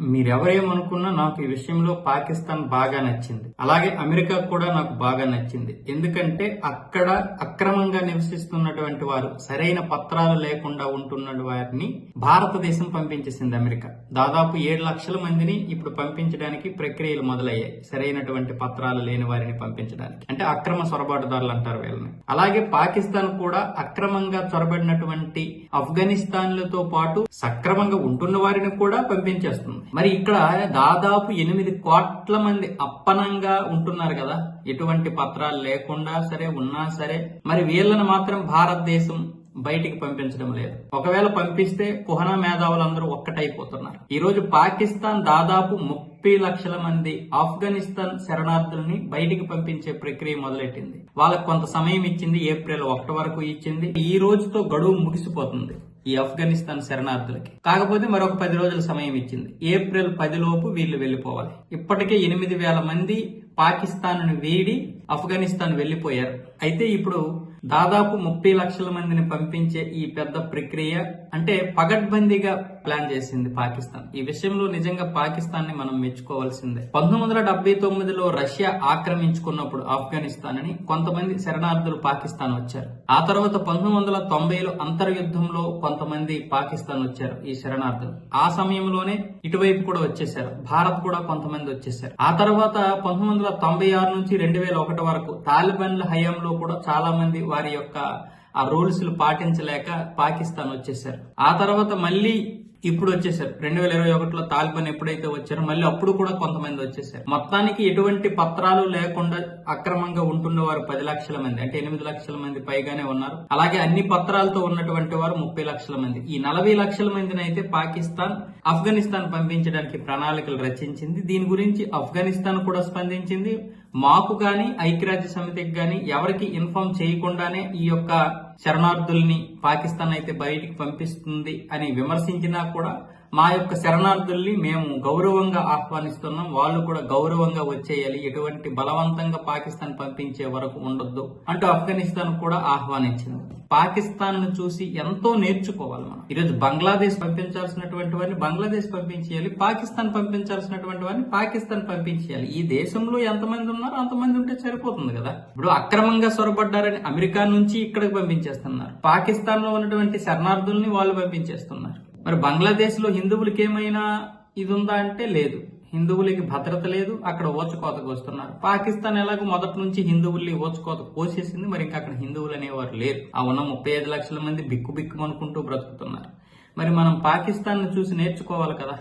మీరెవరేమనుకున్నా నాకు ఈ విషయంలో పాకిస్తాన్ బాగా నచ్చింది. అలాగే అమెరికా కూడా నాకు బాగా నచ్చింది. ఎందుకంటే అక్కడ అక్రమంగా నివసిస్తున్నటువంటి వారు సరైన పత్రాలు లేకుండా ఉంటున్న వారిని భారతదేశం పంపించేసింది అమెరికా. దాదాపు ఏడు లక్షల మందిని ఇప్పుడు పంపించడానికి ప్రక్రియలు మొదలయ్యాయి. సరైనటువంటి పత్రాలు లేని వారిని పంపించడానికి. అంటే అక్రమ చొరబాటుదారులు అంటారు వీళ్ళని. అలాగే పాకిస్తాన్ కూడా అక్రమంగా చొరబడినటువంటి ఆఫ్ఘనిస్తాన్లతో పాటు సక్రమంగా ఉంటున్న వారిని కూడా పంపించేస్తుంది. మరి ఇక్కడ దాదాపు ఎనిమిది కోట్ల మంది అప్పనంగా ఉంటున్నారు కదా. ఎటువంటి పత్రాలు లేకుండా సరే ఉన్నా సరే మరి వీళ్ళని మాత్రం భారతదేశం బయటికి పంపించడం లేదు. ఒకవేళ పంపిస్తే కుహనా మేధావులందరూ ఒక్కటైపోతున్నారు. ఈ రోజు పాకిస్తాన్ దాదాపు ముప్పై లక్షల మంది ఆఫ్ఘనిస్తాన్ శరణార్థుల్ని బయటికి పంపించే ప్రక్రియ మొదలెట్టింది. వాళ్ళకు కొంత సమయం ఇచ్చింది ఏప్రిల్ ఒకటి వరకు ఇచ్చింది. ఈ రోజుతో గడువు ముగిసిపోతుంది. ఈ ఆఫ్ఘనిస్తాన్ శరణార్థులకి. కాకపోతే మరొక పది రోజుల సమయం ఇచ్చింది. ఏప్రిల్ పదిలోపు వీళ్ళు వెళ్ళిపోవాలి ఇప్పటికే ఎనిమిది వేల మంది పాకిస్తాన్ వీడి ఆఫ్ఘనిస్తాన్ వెళ్ళిపోయారు అయితే ఇప్పుడు దాదాపు ముప్పై లక్షల మందిని పంపించే ఈ పెద్ద ప్రక్రియ అంటే పగడ్బందీగా ప్లాన్ చేసింది పాకిస్తాన్. ఈ విషయంలో నిజంగా పాకిస్తాన్ని మనం మెచ్చుకోవాల్సిందే. పంతొమ్మిది వందల డెబ్బై తొమ్మిదిలో రష్యా ఆక్రమించుకున్నప్పుడు ఆఫ్ఘనిస్తాన్ అని కొంతమంది శరణార్థులు పాకిస్తాన్ వచ్చారు. ఆ తర్వాత పంతొమ్మిది వందల తొంభైలో అంతర్యుద్ధంలో కొంతమంది పాకిస్తాన్ వచ్చారు ఈ శరణార్థులు. ఆ సమయంలోనే ఇటువైపు కూడా వచ్చేసారు భారత్ కూడా కొంతమంది వచ్చేసారు ఆ తర్వాత పంతొమ్మిది వందల తొంభై ఆరు నుంచి రెండు వేల ఒకటి వరకు తాలిబాన్ల హయాంలో కూడా చాలా మంది వారి యొక్క ఆ రూల్స్ పాటించలేక పాకిస్తాన్ వచ్చేసారు ఆ తర్వాత మళ్ళీ ఇప్పుడు వచ్చేసారు. రెండు వేల ఇరవై ఒకటిలో తాలిబాన్ ఎప్పుడైతే వచ్చారో మళ్ళీ అప్పుడు కూడా కొంతమంది వచ్చేసారు. మొత్తానికి ఎటువంటి పత్రాలు లేకుండా అక్రమంగా ఉంటున్న వారు పది లక్షల మంది అంటే ఎనిమిది లక్షల మంది పైగానే ఉన్నారు. అలాగే అన్ని పత్రాలతో ఉన్నటువంటి వారు ముప్పై లక్షల మంది. ఈ నలభై లక్షల మందిని అయితే పాకిస్తాన్ ఆఫ్ఘనిస్తాన్ పంపించడానికి ప్రణాళికలు రచించింది. దీని గురించి ఆఫ్ఘనిస్తాన్ కూడా స్పందించింది. మాకు గాని ఐక్యరాజ్య సమితికి గాని ఎవరికి ఇన్ఫార్మ్ చేయకుండానే ఈ యొక్క శరణార్థుల్ని పాకిస్తాన్ అయితే బయటికి పంపిస్తుంది అని విమర్శించినా కూడా మా యొక్క శరణార్థుల్ని మేము గౌరవంగా ఆహ్వానిస్తున్నాం. వాళ్ళు కూడా గౌరవంగా వచ్చేయాలి. ఎటువంటి బలవంతంగా పాకిస్తాన్ పంపించే వరకు ఉండొద్దు అంటూ ఆఫ్ఘనిస్తాన్ కూడా ఆహ్వానించింది. పాకిస్తాన్ను చూసి ఎంతో నేర్చుకోవాలి మనం. ఈరోజు బంగ్లాదేశ్ పంపించాల్సినటువంటి వారిని బంగ్లాదేశ్ పంపించేయాలి. పాకిస్తాన్ పంపించాల్సినటువంటి వారిని పాకిస్తాన్ పంపించేయాలి. ఈ దేశంలో ఎంతమంది ఉన్నారో అంతమంది ఉంటే సరిపోతుంది కదా. ఇప్పుడు అక్రమంగా సొరబడ్డారని అమెరికా నుంచి ఇక్కడికి పంపించేస్తున్నారు. పాకిస్తాన్లో ఉన్నటువంటి శరణార్థుల్ని వాళ్ళు పంపించేస్తున్నారు. మరి బంగ్లాదేశ్లో హిందువులకి ఏమైనా ఇది ఉందా అంటే లేదు. హిందువులకి భద్రత లేదు. అక్కడ ఓచకోతకు వస్తున్నారు. పాకిస్తాన్ ఎలాగో మొదటి నుంచి హిందువుల్ని ఓచకోత కోసేసింది. మరి ఇంకా అక్కడ హిందువులు అనేవారు లేరు. ఆ ఉన్న ముప్పై ఐదు లక్షల మంది బిక్కు బిక్కు అనుకుంటూ బ్రతుకుతున్నారు. మరి మనం పాకిస్తాన్ చూసి నేర్చుకోవాలి కదా.